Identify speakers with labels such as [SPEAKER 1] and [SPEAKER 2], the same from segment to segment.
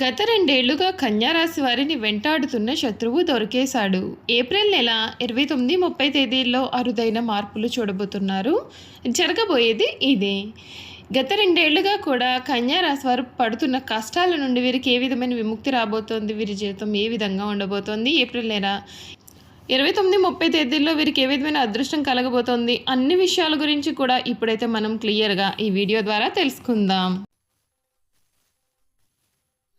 [SPEAKER 1] గత రెండేళ్ళుగా కన్యారాశి వారిని వెంటాడుతున్న శత్రువు దొరికేశాడు. ఏప్రిల్ నెల ఇరవై తొమ్మిది ముప్పై తేదీల్లో అరుదైన మార్పులు చూడబోతున్నారు. జరగబోయేది ఇదే. గత రెండేళ్ళుగా కూడా కన్యారాశి వారు పడుతున్న కష్టాల నుండి వీరికి ఏ విధమైన విముక్తి రాబోతోంది? వీరి జీవితం ఏ విధంగా ఉండబోతోంది? ఏప్రిల్ నెల ఇరవై తొమ్మిది ముప్పై తేదీల్లో వీరికి ఏ విధమైన అదృష్టం కలగబోతోంది? అన్ని విషయాల గురించి కూడా ఇప్పుడైతే మనం క్లియర్గా ఈ వీడియో ద్వారా తెలుసుకుందాం.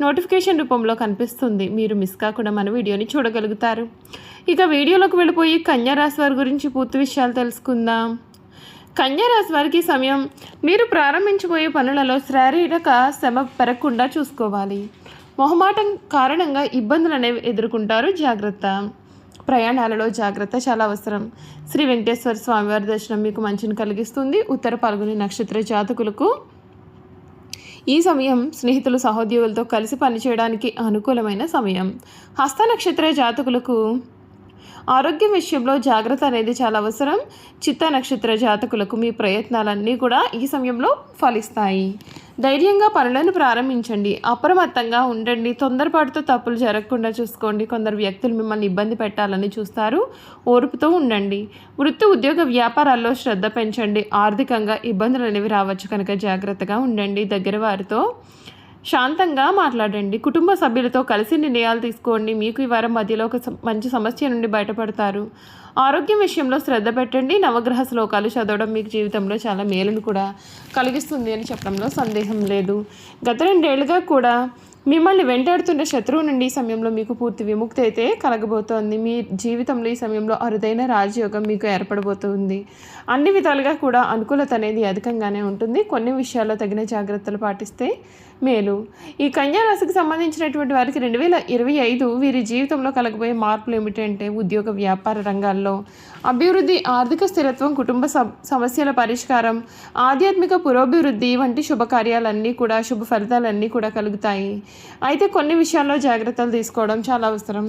[SPEAKER 1] నోటిఫికేషన్ రూపంలో కనిపిస్తుంది. మీరు మిస్ కాకుండా మన వీడియోని చూడగలుగుతారు. ఇక వీడియోలోకి వెళ్ళిపోయి కన్యారాశి వారి గురించి పూర్తి విషయాలు తెలుసుకుందాం. కన్యారాశి వారికి సమయం మీరు ప్రారంభించబోయే పనులలో శారీరక శ్రమ పెరగకుండా చూసుకోవాలి. మొహమాటం కారణంగా ఇబ్బందులు అనేవి ఎదుర్కొంటారు. జాగ్రత్త. ప్రయాణాలలో జాగ్రత్త చాలా అవసరం. శ్రీ వెంకటేశ్వర స్వామివారి దర్శనం మీకు మంచిని కలిగిస్తుంది. ఉత్తర పాల్గొని నక్షత్ర జాతకులకు ఈ సమయం స్నేహితులు సహోద్యోగులతో కలిసి పనిచేయడానికి అనుకూలమైన సమయం. హస్త నక్షత్ర జాతకులకు ఆరోగ్యం విషయంలో జాగ్రత్త అనేది చాలా అవసరం. చిత్త నక్షత్ర జాతకులకు మీ ప్రయత్నాలన్నీ కూడా ఈ సమయంలో ఫలిస్తాయి. ధైర్యంగా పనులను ప్రారంభించండి. అప్రమత్తంగా ఉండండి. తొందరపాటుతో తప్పులు జరగకుండా చూసుకోండి. కొందరు వ్యక్తులు మిమ్మల్ని ఇబ్బంది పెట్టాలని చూస్తారు. ఓర్పుతో ఉండండి. వృత్తి ఉద్యోగ వ్యాపారాల్లో శ్రద్ధ పెంచండి. ఆర్థికంగా ఇబ్బందులు అనేవి రావచ్చు. కనుక జాగ్రత్తగా ఉండండి. దగ్గర వారితో శాంతంగా మాట్లాడండి. కుటుంబ సభ్యులతో కలిసి నిర్ణయాలు తీసుకోండి. మీకు ఈ వారం మధ్యలో ఒక మంచి సమస్య నుండి బయటపడతారు. ఆరోగ్యం విషయంలో శ్రద్ధ పెట్టండి. నవగ్రహ శ్లోకాలు చదవడం మీకు జీవితంలో చాలా మేలును కూడా కలిగిస్తుంది అని చెప్పడంలో సందేహం లేదు. గత రెండేళ్ళుగా కూడా మిమ్మల్ని వెంటాడుతున్న శత్రువు నుండి ఈ సమయంలో మీకు పూర్తి విముక్తి అయితే కలగబోతోంది. మీ జీవితంలో ఈ సమయంలో అరుదైన రాజయోగం మీకు ఏర్పడబోతుంది. అన్ని విధాలుగా కూడా అనుకూలత అనేది అధికంగానే ఉంటుంది. కొన్ని విషయాల్లో తగిన జాగ్రత్తలు పాటిస్తే మేలు. ఈ కన్యా రాశికి సంబంధించినటువంటి వారికి రెండు వేల ఇరవై ఐదు వీరి జీవితంలో కలగబోయే మార్పులు ఏమిటంటే ఉద్యోగ వ్యాపార రంగాల్లో అభివృద్ధి ఆర్థిక స్థిరత్వం కుటుంబ సమస్యల పరిష్కారం ఆధ్యాత్మిక పురోభివృద్ధి వంటి శుభకార్యాలన్నీ కూడా శుభ ఫలితాలన్నీ కూడా కలుగుతాయి. అయితే కొన్ని విషయాల్లో జాగ్రత్తలు తీసుకోవడం చాలా అవసరం.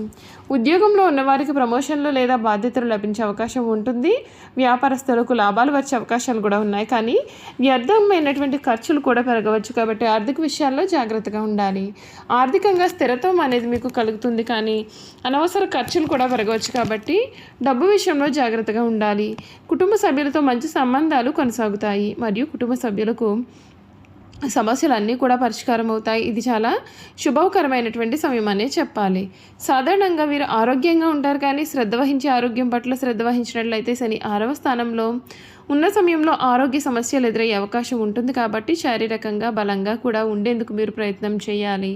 [SPEAKER 1] ఉద్యోగంలో ఉన్నవారికి ప్రమోషన్లు లేదా బాధ్యతలు లభించే అవకాశం ఉంటుంది. వ్యాపారస్తులకు లాభాలు వచ్చే అవకాశాలు కూడా ఉన్నాయి. కానీ వ్యర్థమైనటువంటి ఖర్చులు కూడా పెరగవచ్చు కాబట్టి ఆర్థిక విషయాల్లో జాగ్రత్తగా ఉండాలి. ఆర్థికంగా స్థిరత్వం అనేది మీకు కలుగుతుంది కానీ అనవసర ఖర్చులు కూడా పెరగవచ్చు కాబట్టి డబ్బు విషయంలో జాగ్రత్తగా ఉండాలి. కుటుంబ సభ్యులతో మంచి సంబంధాలు కొనసాగుతాయి. మరియు కుటుంబ సభ్యులకు సమస్యలన్నీ కూడా పరిష్కారం అవుతాయి. ఇది చాలా శుభకరమైనటువంటి సమయం అనే చెప్పాలి. సాధారణంగా వీరు ఆరోగ్యంగా ఉంటారు కానీ శ్రద్ధ వహించి ఆరోగ్యం పట్ల శ్రద్ధ వహించినట్లయితే శని ఆరవ స్థానంలో ఉన్న సమయంలో ఆరోగ్య సమస్యలు ఎదురయ్యే అవకాశం ఉంటుంది కాబట్టి శారీరకంగా బలంగా కూడా ఉండేందుకు మీరు ప్రయత్నం చేయాలి.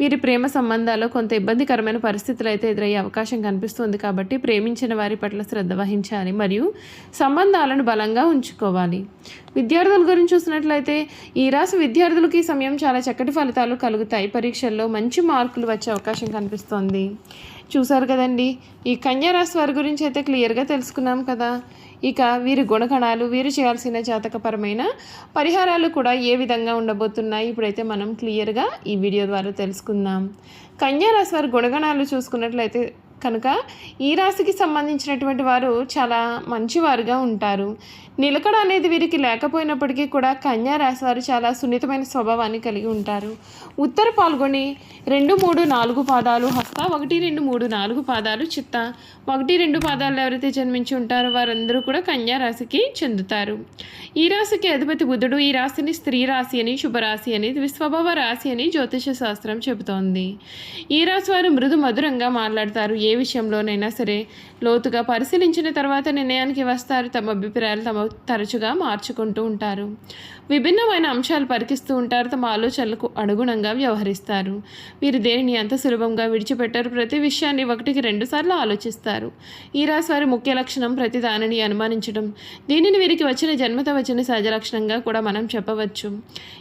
[SPEAKER 1] వీరి ప్రేమ సంబంధాల్లో కొంత ఇబ్బందికరమైన పరిస్థితులు అయితే ఎదురయ్యే అవకాశం కనిపిస్తుంది కాబట్టి ప్రేమించిన వారి పట్ల శ్రద్ధ వహించాలి మరియు సంబంధాలను బలంగా ఉంచుకోవాలి. విద్యార్థుల గురించి చూసినట్లయితే ఈ రాశి విద్యార్థులకు ఈ సమయం చాలా చక్కటి ఫలితాలు కలుగుతాయి. పరీక్షల్లో మంచి మార్కులు వచ్చే అవకాశం కనిపిస్తోంది. చూశారు కదండి. ఈ కన్యారాశి వారి గురించి అయితే క్లియర్గా తెలుసుకున్నాం కదా. ఇక వీరి గుణగణాలు వీరు చేయాల్సిన జాతకపరమైన పరిహారాలు కూడా ఏ విధంగా ఉండబోతున్నాయి ఇప్పుడైతే మనం క్లియర్గా ఈ వీడియో ద్వారా తెలుసుకుందాం. కన్యారాశి వారి గుణగణాలు చూసుకున్నట్లయితే కనుక ఈ రాశికి సంబంధించినటువంటి వారు చాలా మంచివారుగా ఉంటారు. నిలకడ అనేది వీరికి లేకపోయినప్పటికీ కూడా కన్యా రాశి వారు చాలా సున్నితమైన స్వభావాన్ని కలిగి ఉంటారు. ఉత్తర పాల్గొని రెండు మూడు నాలుగు పాదాలు హస్త ఒకటి రెండు మూడు నాలుగు పాదాలు చిత్త. ఒకటి రెండు పాదాలు ఎవరైతే జన్మించి ఉంటారో వారందరూ కూడా కన్యా రాశికి చెందుతారు. ఈ రాశికి అధిపతి బుధుడు ఈ రాశిని స్త్రీ రాశి అని శుభరాశి అని స్వభావ రాశి అని జ్యోతిష శాస్త్రం చెబుతోంది. ఈ రాశి వారు మృదు మధురంగా మాట్లాడతారు. ఏ ఏ విషయంలోనైనా సరే లోతుగా పరిశీలించిన తర్వాత నిర్ణయానికి వస్తారు. తమ అభిప్రాయాలు తమ తరచుగా మార్చుకుంటూ ఉంటారు. విభిన్నమైన అంశాలు పరికిస్తూ ఉంటారు. తమ ఆలోచనలకు అనుగుణంగా వ్యవహరిస్తారు. వీరు దేనిని అంత సులభంగా విడిచిపెట్టారు. ప్రతి విషయాన్ని ఒకటికి రెండుసార్లు ఆలోచిస్తారు. ఈ రాశి వారి ముఖ్య లక్షణం ప్రతి దానిని అనుమానించడం. దీనిని వీరికి వచ్చిన జన్మత వచ్చిన సహజ లక్షణంగా కూడా మనం చెప్పవచ్చు.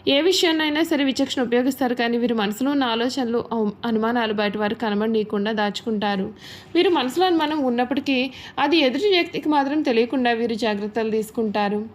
[SPEAKER 1] ఏ విషయాన్నైనా సరే విచక్షణ ఉపయోగిస్తారు. కానీ వీరు మనసులో ఉన్న ఆలోచనలు అనుమానాలు బయట వారు కనబడనీయకుండా దాచుకుంటారు. వీరు మనసులో మనం ఉన్నప్పటికీ అది ఎదుటి వ్యక్తికి మాత్రం తెలియకుండా వీరు జాగ్రత్తలు తీసుకుంటారు.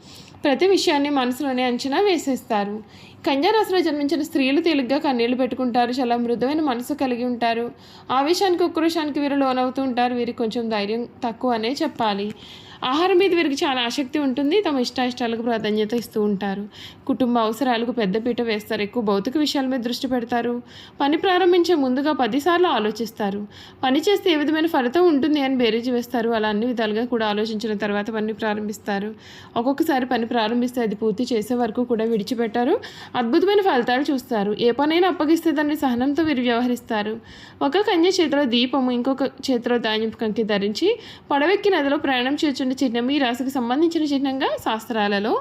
[SPEAKER 1] ప్రతి విషయాన్ని మనసులోనే అంచనా వేసేస్తారు. కన్యారాశిలో జన్మించిన స్త్రీలు తేలిగ్గా కన్నీళ్ళు పెట్టుకుంటారు. చాలా మృదువైన మనసు కలిగి ఉంటారు. ఆవేశానికి ఉక్రోషానికి వీరు లోనవుతూ ఉంటారు. వీరికి కొంచెం ధైర్యం తక్కువ అనే చెప్పాలి. ఆహారం మీద వీరికి చాలా ఆసక్తి ఉంటుంది. తమ ఇష్టాయిష్టాలకు ప్రాధాన్యత ఇస్తూ ఉంటారు. కుటుంబ అవసరాలకు పెద్దపీట వేస్తారు. ఎక్కువ భౌతిక విషయాల మీద దృష్టి పెడతారు. పని ప్రారంభించే ముందుగా పదిసార్లు ఆలోచిస్తారు. పని చేస్తే ఏ విధమైన ఫలితం ఉంటుంది అని బేరీజు వేస్తారు. అలా అన్ని విధాలుగా కూడా ఆలోచించిన తర్వాత పని ప్రారంభిస్తారు. ఒక్కొక్కసారి పని ప్రారంభిస్తే అది పూర్తి చేసే వరకు కూడా విడిచిపెట్టారు. అద్భుతమైన ఫలితాలు చూస్తారు. ఏ పనైనా అప్పగిస్తే దాన్ని సహనంతో వీరు వ్యవహరిస్తారు. ఒక కన్య చేతిలో దీపము ఇంకొక చేతిలో ధాన్యం కంకి ధరించి పడవెక్కి నదిలో ప్రయాణం సంబంధించిన చిహ్నం ఈ రాశికి సంబంధించిన చిహ్నంగా శాస్త్రాలలో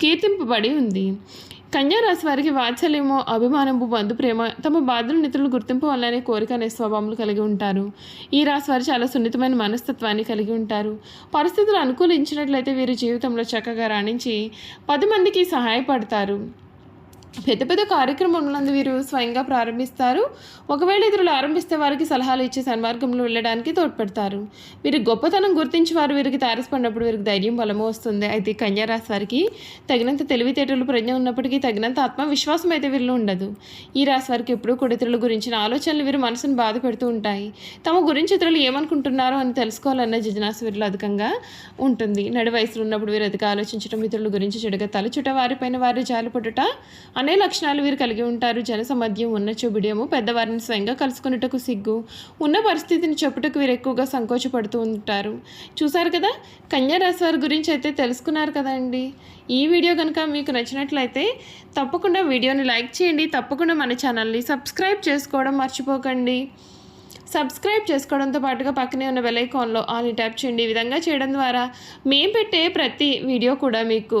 [SPEAKER 1] కీర్తింపబడి ఉంది. కన్యా రాశి వారికి వాత్సల్యము అభిమానము బంధు ప్రేమ తమ బాధలు నితులు గుర్తింపు వల్లనే కోరిక అనే స్వభావములు కలిగి ఉంటారు. ఈ రాశి వారు చాలా సున్నితమైన మనస్తత్వాన్ని కలిగి ఉంటారు. పరిస్థితులు అనుకూలించినట్లయితే వీరి జీవితంలో చక్కగా రాణించి పది మందికి సహాయపడతారు. పెద్ద పెద్ద కార్యక్రమములందు వీరు స్వయంగా ప్రారంభిస్తారు. ఒకవేళ ఇతరులు ఆరంభిస్తే వారికి సలహాలు ఇచ్చే సన్మార్గంలో వెళ్ళడానికి తోడ్పడతారు. వీరి గొప్పతనం గుర్తించి వారు వీరికి తారసపడినప్పుడు వీరికి ధైర్యం బలము వస్తుంది. అయితే కన్యారాశి వారికి తగినంత తెలివితేటలు ప్రజ్ఞ ఉన్నప్పటికీ తగినంత ఆత్మవిశ్వాసం అయితే వీరిలో ఉండదు. ఈ రాశి వారికి ఎప్పుడూ కూడా ఇతరుల గురించిన ఆలోచనలు వీరి మనసును బాధ పెడుతూ ఉంటాయి. తమ గురించి ఇతరులు ఏమనుకుంటున్నారో అని తెలుసుకోవాలన్న జిజ్ఞాస వీరిలో అధికంగా ఉంటుంది. నడి వయసులో ఉన్నప్పుడు వీరు అధిక ఆలోచించడం ఇతరుల గురించి చెడుగా తలచుట వారిపైన వారి జాలిపడుట అనే లక్షణాలు వీరు కలిగి ఉంటారు. జనసమధ్యం ఉన్న చూబిడియము పెద్దవారిని స్వయంగా కలుసుకున్నటకు సిగ్గు. ఉన్న పరిస్థితిని చెప్పుటకు వీరు ఎక్కువగా సంకోచపడుతూ ఉంటారు. చూసారు కదా? కన్యా రాశి వారి గురించి అయితే తెలుసుకున్నారు కదండి. ఈ వీడియో కనుక మీకు నచ్చినట్లయితే తప్పకుండా వీడియోని లైక్ చేయండి. తప్పకుండా మన ఛానల్ని సబ్స్క్రైబ్ చేసుకోవడం మర్చిపోకండి. సబ్స్క్రైబ్ చేసుకోవడంతో పాటుగా పక్కనే ఉన్న బెల్ ఐకాన్లో ఆల్ని ట్యాప్ చేయండి. ఈ విధంగా చేయడం ద్వారా మేము పెట్టే ప్రతి వీడియో కూడా మీకు